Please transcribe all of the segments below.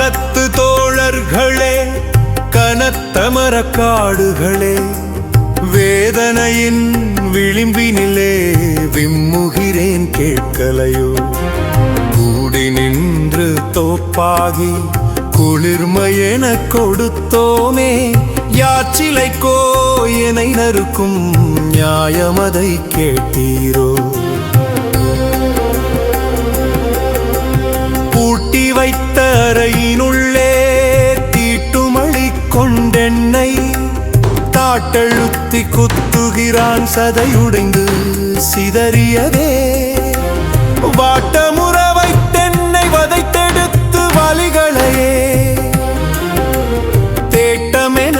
வணக்கத்து தோழர்களே கனத்த மரக்காடுகளே வேதனையின் விளிம்பினிலே விம்முகிறேன் கேட்கலையோ? கூடி நின்று தோப்பாகி குளிர்மையென கொடுத்தோமே யாச்சிலைக்கோ என நறுக்கும் நியாயமதை கேட்டீரோ? வைத்த அறையினுள்ளே தீட்டுமழி கொண்டென்னை தாட்டழுத்தி குத்துகிறான் சதையுடைந்து சிதறியதே. வாட்டமுற வைத்தென்னை வதைத்தெடுத்து வலிகளையே தேட்டமென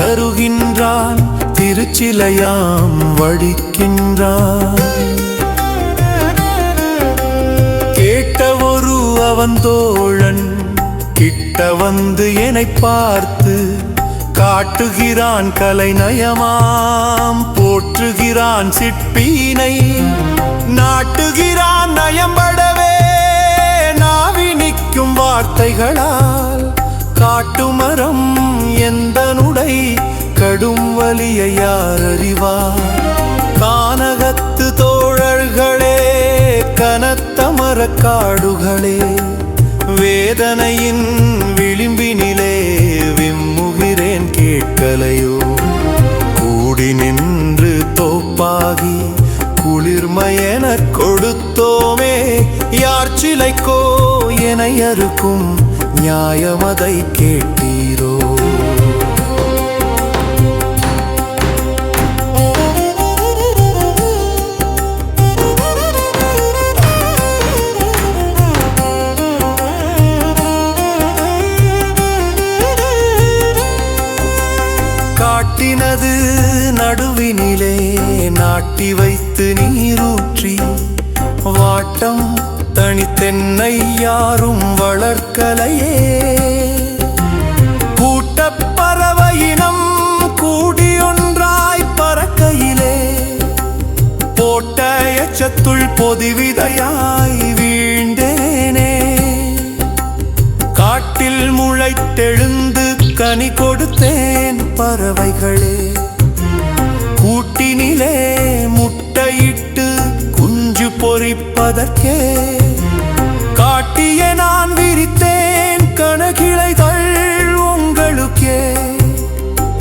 தருகின்றான் திருச்சிலையாம் வடிக்கின்றான். வந்தோழன் கிட்ட வந்து என்னை பார்த்து காட்டுகிறான் கலை நயமாம் போற்றுகிறான் சிற்பீனை நாட்டுகிறான் நயம்படவே நாவி நிற்கும் வார்த்தைகளால் காட்டுமரம் எந்தனுடை கடும் வலியை யார் அறிவார் மரக்காடுகளே வேதனையின் விளிம்பினிலே விம்முகிறேன் கேட்கலையோ? கூடி நின்று தோப்பாகி குளிர்மையென கொடுத்தோமே யார் சிலைக்கோ என அறுக்கும் நியாயமதை கேட்டீர். நடுவினிலே நாட்டி வைத்து நீரூற்றி வாட்டம் தனித்தென்னை யாரும் வளர்க்கலையே. கூட்டப்பறவையினம் கூடி ஒன்றாய் பறக்கையிலே போட்ட எச்சத்துள் பொதிவிதையாய் வீழ்ந்தேனே. காட்டில் முளைத்தெழுந்து கனி கொடுத்தேன் பறவைகளே. குஞ்சு காட்டிய நான் விரித்தேன் கணக்கிளைகள் உங்களுக்கே.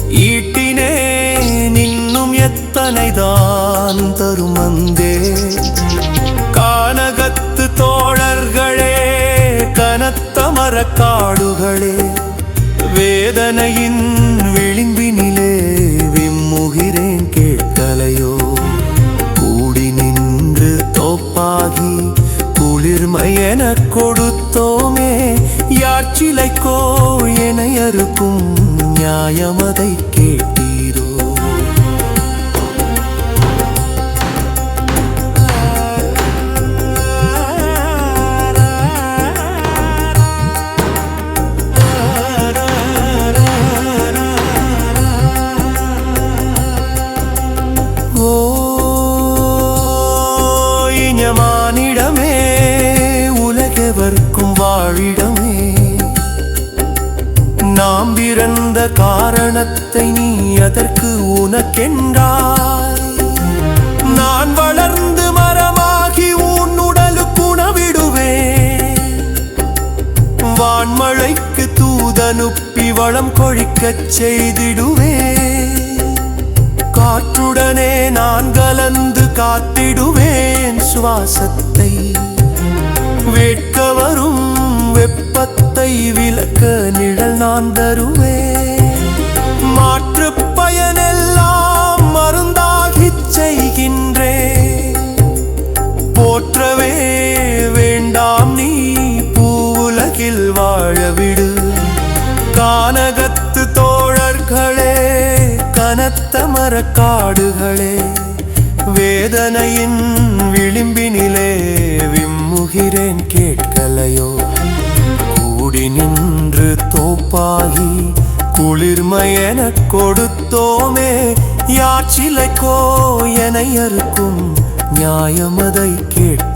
ஈட்டினேன் இன்னும் எத்தனை தான் தரும் அந்தே. கானகத்து தோழர்களே கனத்த மரக்காடுகளே. வேதனையின் என கொடுத்தோமே யாச்சிலைக்கோ என அறுக்கும் நியாயமதை கேட்டு பிறந்த காரணத்தை நீ அதற்கு உனக்கென்றாய்? நான் வளர்ந்து மரமாகி உன் உடலுக்கு உணவிடுவேன். வான்மழைக்கு தூதனுப்பி வளம் கொழிக்கச் செய்திடுவேன். காற்றுடனே நான் கலந்து காத்திடுவேன். சுவாசத்தை வேட்க வரும் வெப்பத்தை விளக்க நிழல் நான் தரும். கனத்த மரக்காடுகளே வேதனையின் விளிம்பினிலே விம்முகிறேன் கேட்கலையோ? கூடி நின்று தோப்பாகி குளிர்மையென கொடுத்தோமே யாச்சிலைக்கோ என அறுக்கும் நியாயமதை கேட்க